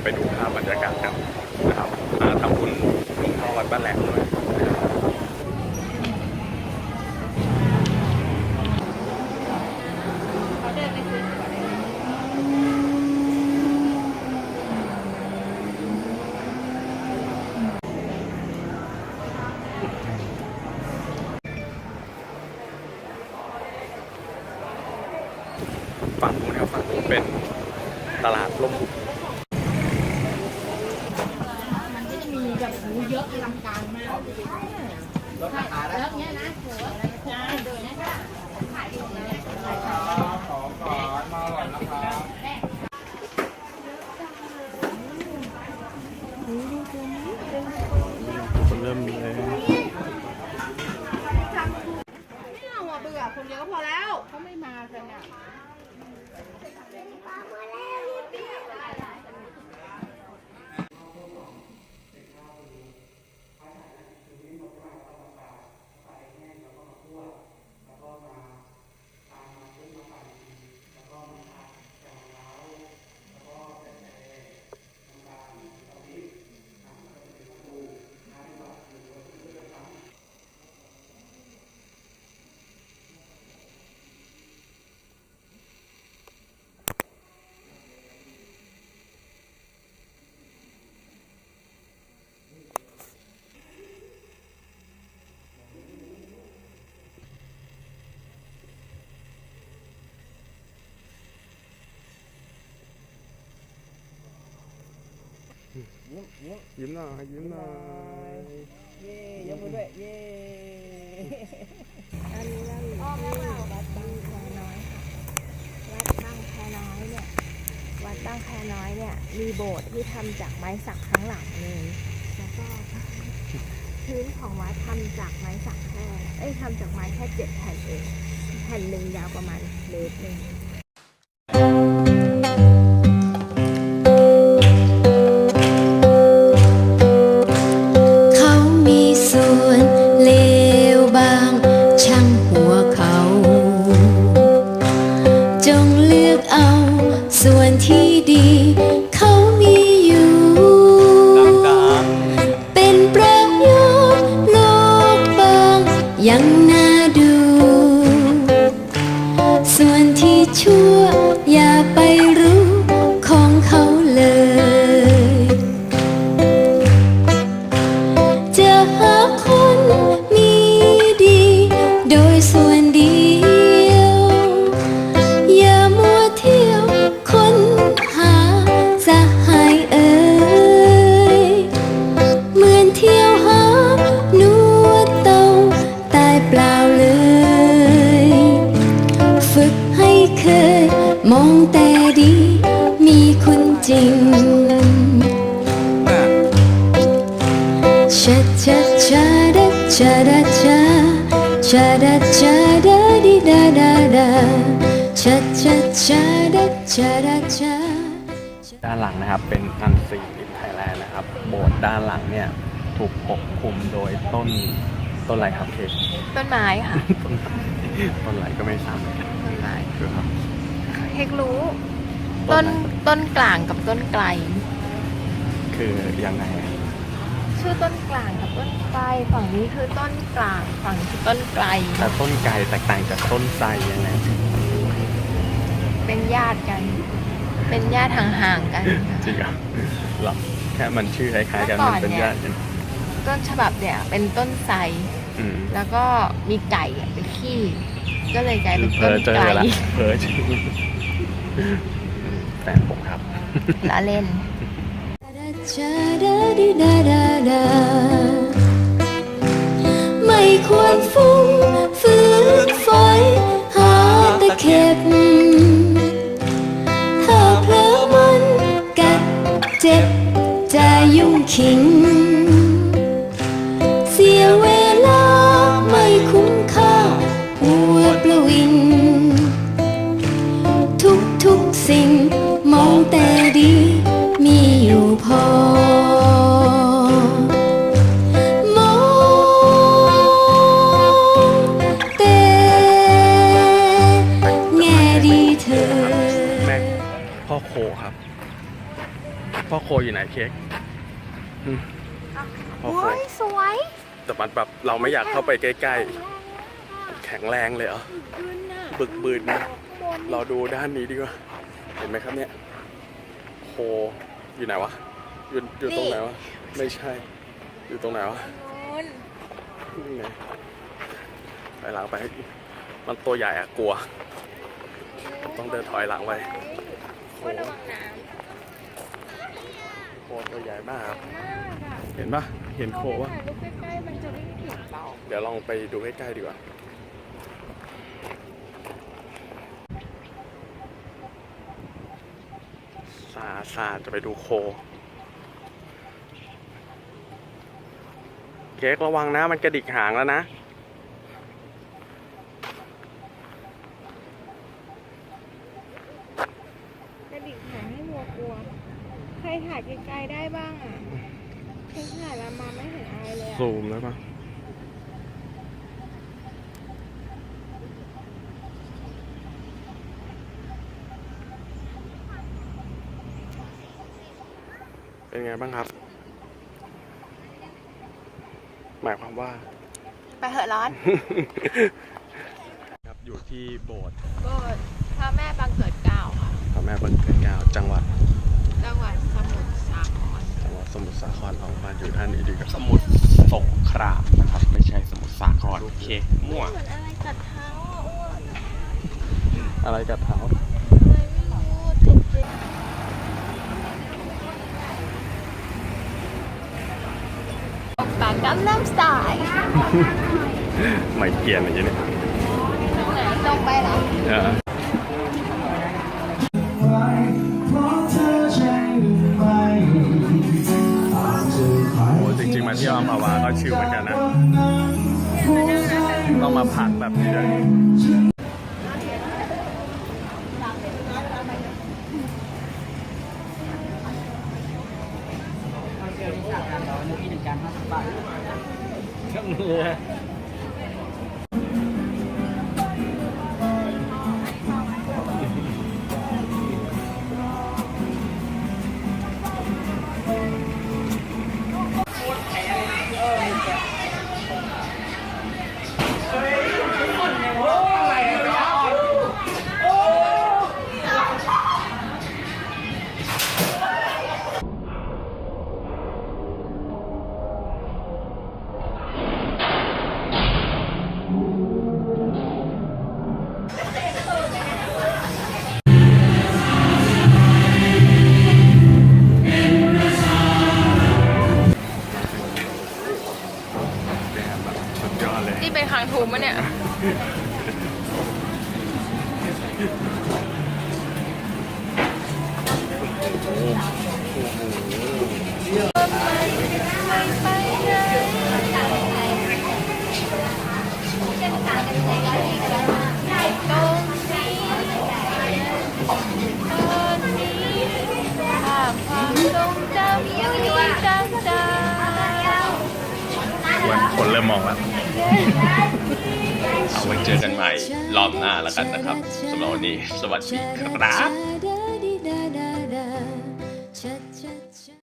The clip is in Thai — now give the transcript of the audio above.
ยวไปดูภาพบรรยากาศกันนะครับมาทำบุญหลวงพ่อวัดบ้านแหลมด้วยนะครับฝั่งนู้นครับฝั่งนู้นเป็นตลาดล่มมัน เยอะอลังการมาแล้วเนี้ยนะโหจ้าเดินนะคะขายอยู่เลยขายของคนเริ่มมีเลยไม่เอาอะเบื่อคนเดียวก็พอแล้วเขาไม่มากันอะ ยิ้มยิ้มยิ้มหน่อยยิ้มหน่อยเย้ยกมือด้วยเย้อันนี้เราอยู่ที่วัดบางแคน้อยค่ะวัดบางแคน้อยเนี่ยวัดบางแคน้อยเนี่ยมีโบสถ์ที่ทำจากไม้สักทั้งหลังเลยแล้วก็พื้นของวัดทำจากไม้สักแค่เอ้ยทำจากไม้แค่เจ็ดแผ่นเองแผ่นหนึ่งยาวประมาณเมตรหนึ่งา ชะชะดะชะดะชะด้านหลังนะครับเป็นอันซีอินไทยแลนด์นะครับ โบสถ์ด้านหลังเนี่ยถูกปกคลุมโดยต้นต้นอะไรครับเคกต้นไม้ค่ะ ต้นต้นอะไรก็ไม่ทราบเหมือนกันต้นไม้คือครับเฮกรู้ ต้ต้นนอะไรต้นกลางกับต้นไกล คือยังไงอะชื่อต้นกลางกับต้นไกลฝั่งนี้คือต้นกลางฝั่งนี้คือต้นไกลแต่ต้นไก่แตกต่างจากต้นไทรยังไง เป็นญาติกัน เป็นญาติห่างๆกันจริงเหรอหรอแค่มันชื่อคล้ายๆกันเมื่อก่มัอนนเป็นเนี่ยญาติกันต้นฉบับเนี่ยเป็นต้นไทรอืมแล้วก็มีไก่อะเป็นขี้ ก็เลยกลายเป็นเพต้อนเจอไกลละเพอเจอแฟนผมครับ ละเล่นชะดะดิดาดาดาไม่ควรฟุ้ง ขิง เสียเวลาไม่คุ้มค่าหัวปลวิน ทุกทุกสิ่งมองแต่ดีมีอยู่พอ มองแต่แง่ดีเธอ แม่พ่อโคครับ พ่อโคอยู่ไหนเค้ก อืมพ่อโคโอ้ยสวยแต่มันแบบเราไม่อยากเข้าไปใกล้ ๆ แข็งแรงเลยเหรอยืนน่ะบึกบืนนะบนเราดูด้านนี้ดีกว่าเห็นไหมครับเนี่ยโคอยู่ไหนวะอยู่อยู่ตรงไหนวะไม่ใช่ อยู่ตรงไหนวะบนนี่ไงถอยหลังไป มันตัวใหญ่อะกลัว ต้องเดินถอยหลังไปโค ว่าระวังน้ โค ตัวใหญ่มากครับำมากอะเห็นปะเห็นโคปะถ่ายรูปใกล้ๆมันจะวิ่งถึงเราเดี๋ยวลองไปดูใกล้ๆดีกว่า ซาซาจะไปดูโค เค้กระวังนะ มันกระดิกหางแล้วนะ กระดิกหางให้วัวกลัวใค รถ่ายไกลๆได้บ้างอะใครถ่ายแล้วมาไม่เห็นอะไรเลยอะซูมแล้วปะเป็นไงบ้างครับ หมายความว่า ไปเหอะร้อน ครับอยู่ที่โบสถ์ก็พระแม่บังเกิดเกล้าค่ะพระแม่บังเกิดเกล้าจังหวัด จังหวัด สมุทรสาครของบ้านอยู่ท่านนี้ดีกับสมุทรสงครามนะครับ ไม่ใช่สมุทรสาครโอเคมั่วเหมือนอะไรกัดเท้าอะอ้วนอะไรกับเท้าอะไรไม่รู้ติดเจ็บปากกัมน้ำสายไม่เกลียนอย่างนี้เนี่ยตรงไหนตรงไปเหรอ เออโอ้ ชิลเหมือนกันนะ ต้องมาพักแบบนี้ด้วย วามทรงจำดีจังจังคนคนเริ่มมองแล้ว เอาไว้เจอกันใหม่รอบหน้าแล้วกันนะครับสำหรับวันนี้ สวัสดีครับ